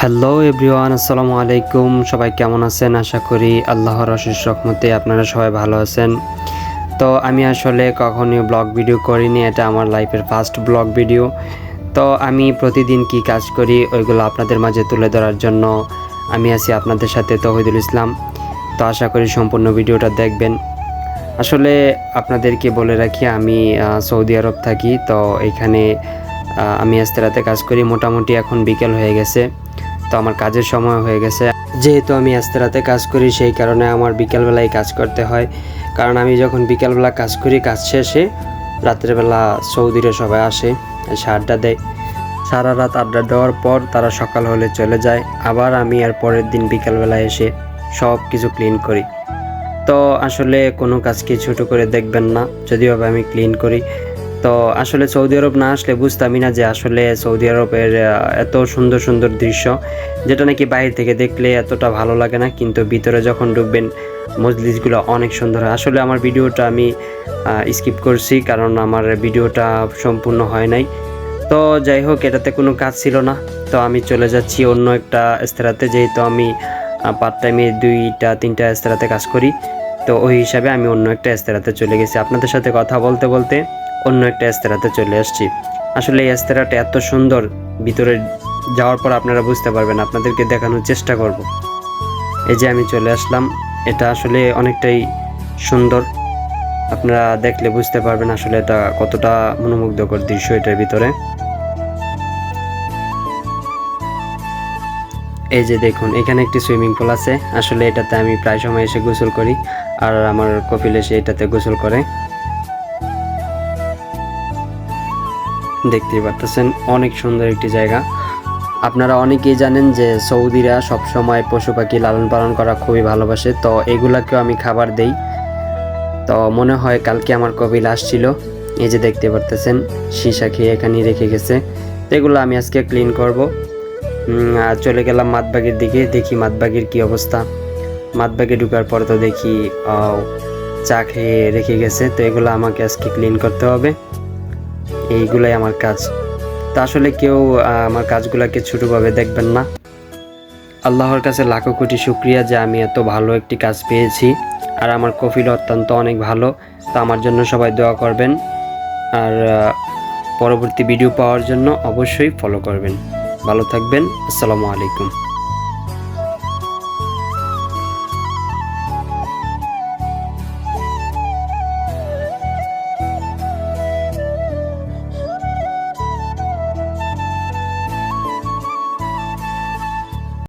Hello everyone আসসালামু আলাইকুম সবাই কেমন আছেন? আশা করি আল্লাহর অশেষ রহমতে আপনারা সবাই ভালো আছেন। তো আমি আসলে কখনই ব্লগ ভিডিও করিনি, এটা আমার লাইফের ফার্স্ট ব্লগ ভিডিও তো আমি প্রতিদিন কি কাজ করি, ওইগুলো আপনাদের মাঝে তুলে ধরার জন্য আমি আছি আপনাদের সাথে তহিদুল ইসলাম। তো আশা করি সম্পূর্ণ ভিডিওটা দেখবেন। আসলে আপনাদেরকে বলে রাখি, আমি সৌদি আরব থাকি, তো এখানে আমি আস্তে রাতে কাজ করি। মোটামুটি এখন বিকেল হয়ে গেছে। তো আমার কাজের সময় হয়ে গেছে। যেহেতু আমি আস্তে রাতে কাজ করি, সেই কারণে আমার বিকেলবেলায় কাজ করতে হয়। কারণ আমি যখন বিকেলবেলা কাজ করি, কাজ শেষে রাত্রেবেলা সৌদিরে সবাই আসে, এসে আড্ডা দেয়। সারা রাত আড্ডা দেওয়ার পর তারা সকাল হলে চলে যায়। আবার আমি আর পরের দিন বিকেলবেলা এসে সব কিছু ক্লিন করি। তো আসলে কোনো কাজকে ছোট করে দেখবেন না, যদিও আমি ক্লিন করি। তো আসলে সৌদি আরব না আসলে বুঝতামই না যে আসলে সৌদি আরবের এত সুন্দর সুন্দর দৃশ্য, যেটা নাকি বাইরে থেকে দেখলে এতটা ভালো লাগে না, কিন্তু ভিতরে যখন ঢুকবেন মজলিসগুলো অনেক সুন্দর হয়। আসলে আমার ভিডিওটা আমি স্কিপ করছি কারণ আমার ভিডিওটা সম্পূর্ণ হয় নাই। তো যাই হোক, এটাতে কোনো কাজ ছিল না। তো আমি চলে যাচ্ছি অন্য একটা এস্তেরাতে, যেহেতু আমি পার্ট টাইমে দুইটা, তিনটা এস্তেরাতে কাজ করি, তো ওই হিসাবে আমি অন্য একটা এস্তেরাতে চলে গেছি। আপনাদের সাথে কথা বলতে বলতে অন্য একটা এস্তেরাতে চলে আসছি। আসলে এই এস্তেরাটা এত সুন্দর, ভিতরে যাওয়ার পর আপনারা বুঝতে পারবেন, আপনাদেরকে দেখানোর চেষ্টা করব। এই যে আমি চলে আসলাম, এটা আসলে অনেকটাই সুন্দর। আপনারা দেখলে বুঝতে পারবেন আসলে এটা কতটা মনোমুগ্ধকর দৃশ্য এটার ভিতরে। এই যে দেখুন, এখানে একটি সুইমিং পুল আছে। আসলে এটাতে আমি প্রায় সময় এসে গোসল করি, আর আমার কপিল এসে এটাতে গোসল করে। দেখতেই পারতেছেন, অনেক সুন্দর একটি জায়গা। আপনারা অনেকেই জানেন যে সৌদিরা সবসময় পশু পাখি লালন পালন করা খুবই ভালোবাসে, তো এগুলাকেও আমি খাবার দেই। তো মনে হয় কালকে আমার কপিল আসছিল, এই যে দেখতে পারতেছেন, সীসা খেয়ে এখানে রেখে গেছে। তো এগুলো আমি আজকে ক্লিন করব। আর চলে গেলাম মাতবাগের দিকে, দেখি মাতবাগের কি অবস্থা। মাতবাগে ঢুকার পর তো দেখি চা খেয়ে রেখে গেছে, তো এগুলো আমাকে আজকে ক্লিন করতে হবে। এইগুলাই আমার কাজ। তা আসলে কেউ আমার কাজগুলোকে ছোটোভাবে দেখবেন না। আল্লাহর কাছে লাখো কোটি শুক্রিয়া যে আমি এত ভালো একটি কাজ পেয়েছি। আর আমার কফিল অত্যন্ত অনেক ভালো, তো আমার জন্য সবাই দোয়া করবেন। আর পরবর্তী ভিডিও পাওয়ার জন্য অবশ্যই ফলো করবেন। ভালো থাকবেন, আসসালামু আলাইকুম।